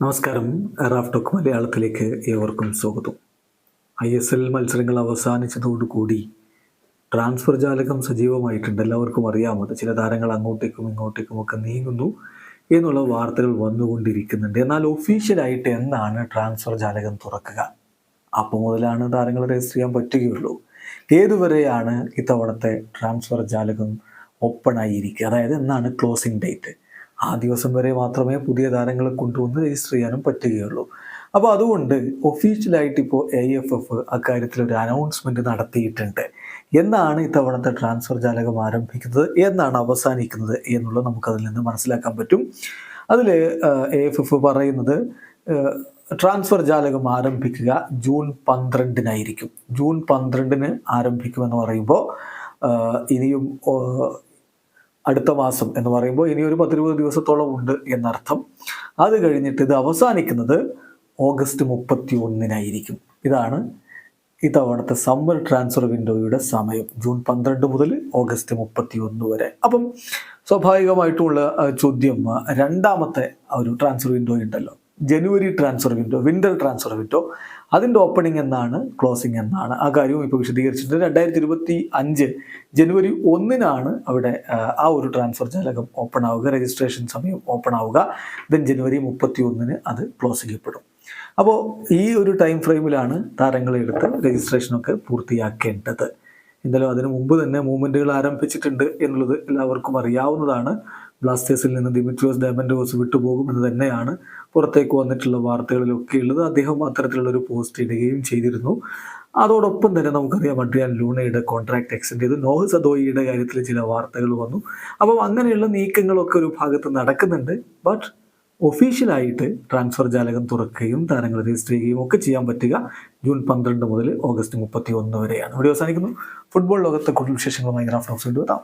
നമസ്കാരം. Raf talk മലയാളത്തിലേക്ക് ഏവർക്കും സ്വാഗതം. ഐ എസ് എൽ മത്സരങ്ങൾ അവസാനിച്ചതോടുകൂടി ട്രാൻസ്ഫർ ജാലകം സജീവമായിട്ടുണ്ട്. എല്ലാവർക്കും അറിയാമത് ചില താരങ്ങൾ അങ്ങോട്ടേക്കും ഇങ്ങോട്ടേക്കും ഒക്കെ നീങ്ങുന്നു എന്നുള്ള വാർത്തകൾ വന്നുകൊണ്ടിരിക്കുന്നുണ്ട്. എന്നാൽ ഒഫീഷ്യലായിട്ട് എന്നാണ് ട്രാൻസ്ഫർ ജാലകം തുറക്കുക? അപ്പോൾ മുതലാണ് താരങ്ങൾ രജിസ്റ്റർ ചെയ്യാൻ പറ്റുകയുള്ളൂ. ഏതുവരെയാണ് ഇത്തവണത്തെ ട്രാൻസ്ഫർ ജാലകം ഓപ്പൺ ആയിരിക്കുക? അതായത് എന്നാണ് ക്ലോസിംഗ് ഡേറ്റ്? ആ ദിവസം വരെ മാത്രമേ പുതിയ താരങ്ങളെ കൊണ്ടുവന്ന് രജിസ്റ്റർ ചെയ്യാനും പറ്റുകയുള്ളൂ. അപ്പോൾ അതുകൊണ്ട് ഒഫീഷ്യലായിട്ട് ഇപ്പോൾ എ എഫ് എഫ് അക്കാര്യത്തിൽ ഒരു അനൗൺസ്മെന്റ് നടത്തിയിട്ടുണ്ട്. എന്നാണ് ഇത്തവണത്തെ ട്രാൻസ്ഫർ ജാലകം ആരംഭിക്കുന്നത്? എന്നാണ് അവസാനിക്കുന്നത് എന്നുള്ളത് നമുക്കതിൽ നിന്ന് മനസ്സിലാക്കാൻ പറ്റും. അതിൽ എ എഫ് എഫ് പറയുന്നത് ട്രാൻസ്ഫർ ജാലകം ആരംഭിക്കുക ജൂൺ പന്ത്രണ്ടിനായിരിക്കും. ജൂൺ പന്ത്രണ്ടിന് ആരംഭിക്കുമെന്ന് പറയുമ്പോൾ ഇനിയും അടുത്ത മാസം എന്ന് പറയുമ്പോൾ ഇനി ഒരു പത്തിരുപത് ദിവസത്തോളം ഉണ്ട് എന്നർത്ഥം. അത് കഴിഞ്ഞിട്ട് ഇത് അവസാനിക്കുന്നത് ഓഗസ്റ്റ് മുപ്പത്തി ഒന്നിനായിരിക്കും ഇതാണ് ഇത്തവണത്തെ സമ്മർ ട്രാൻസ്ഫർ വിൻഡോയുടെ സമയം ജൂൺ പന്ത്രണ്ട് മുതൽ ഓഗസ്റ്റ് മുപ്പത്തി ഒന്ന് വരെ. അപ്പം സ്വാഭാവികമായിട്ടുള്ള ചോദ്യം രണ്ടാമത്തെ ഒരു ട്രാൻസ്ഫർ വിൻഡോ ഉണ്ടല്ലോ. ജനുവരി transfer window winter transfer window. അതിന്റെ ഓപ്പണിംഗ് എന്നാണ് ക്ലോസിംഗ് എന്നാണ്. ആ കാര്യവും ഇപ്പോൾ വിശദീകരിച്ചിട്ടുണ്ട്. രണ്ടായിരത്തി ഇരുപത്തി അഞ്ച് ജനുവരി ഒന്നിനാണ് അവിടെ ആ, ഒരു ട്രാൻസ്ഫർ ജാലകം ഓപ്പൺ ആവുക രജിസ്ട്രേഷൻ സമയം ഓപ്പൺ ആവുക ദെൻ ജനുവരി മുപ്പത്തി ഒന്നിന് അത് ക്ലോസ് ചെയ്യപ്പെടും. അപ്പോൾ ഈ ഒരു ടൈം ഫ്രെയിമിലാണ് താരങ്ങളെടുത്ത് രജിസ്ട്രേഷനൊക്കെ പൂർത്തിയാക്കേണ്ടത്. എന്തായാലും അതിനു മുമ്പ് തന്നെ മൂവ്മെന്റുകൾ ആരംഭിച്ചിട്ടുണ്ട് എന്നുള്ളത് എല്ലാവർക്കും അറിയാവുന്നതാണ്. ബ്ലാസ്റ്റേഴ്സിൽ നിന്ന് ദിമിത്രിയോസ് ഡയമൻഡോസ് വിട്ടുപോകും എന്ന് തന്നെയാണ് പുറത്തേക്ക് വന്നിട്ടുള്ള വാർത്തകളിലൊക്കെ ഉള്ളത്. അദ്ദേഹം അത്തരത്തിലുള്ള ഒരു പോസ്റ്റ് ഇടുകയും ചെയ്തിരുന്നു. അതോടൊപ്പം തന്നെ നമുക്കറിയാം അഡ്രിയാൻ ലൂണയുടെ കോൺട്രാക്ട് എക്സ്റ്റെൻഡ് ചെയ്തു നോഹ് സദോയിയുടെ കാര്യത്തിൽ ചില വാർത്തകൾ വന്നു. അപ്പം അങ്ങനെയുള്ള നീക്കങ്ങളൊക്കെ ഒരു ഭാഗത്ത് നടക്കുന്നുണ്ട്. ബട്ട് ഒഫീഷ്യലായിട്ട് ട്രാൻസ്ഫർ ജാലകം തുറക്കുകയും താരങ്ങൾ രജിസ്റ്റർ ചെയ്യുകയും ഒക്കെ ചെയ്യാൻ പറ്റുക ജൂൺ പന്ത്രണ്ട് മുതൽ ഓഗസ്റ്റ് മുപ്പത്തി ഒന്ന് വരെയാണ്. ഇവിടെ അവസാനിക്കുന്നു. ഫുട്ബോൾ ലോകത്തെ കൂടുതൽ വിശേഷങ്ങളുമായി ഗ്രാഫ് ടോക്സ് കൊണ്ടുവരാം